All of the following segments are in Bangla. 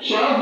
小二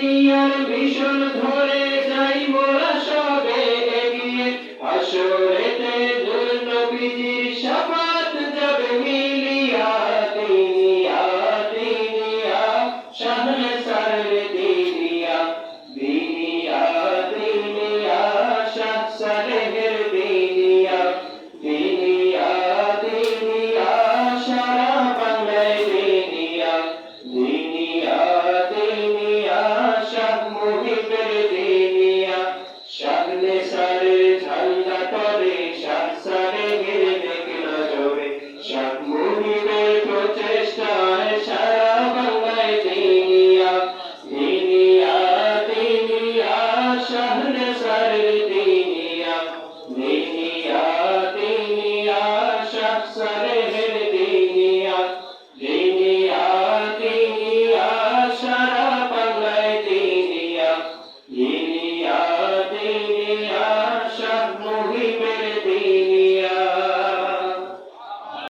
দুনিয়ার মিশন ধরে যাই মোরা সবে এগিয়ে। আসরেতে দুর্নবীজির সাফাত যাবে মিয়ে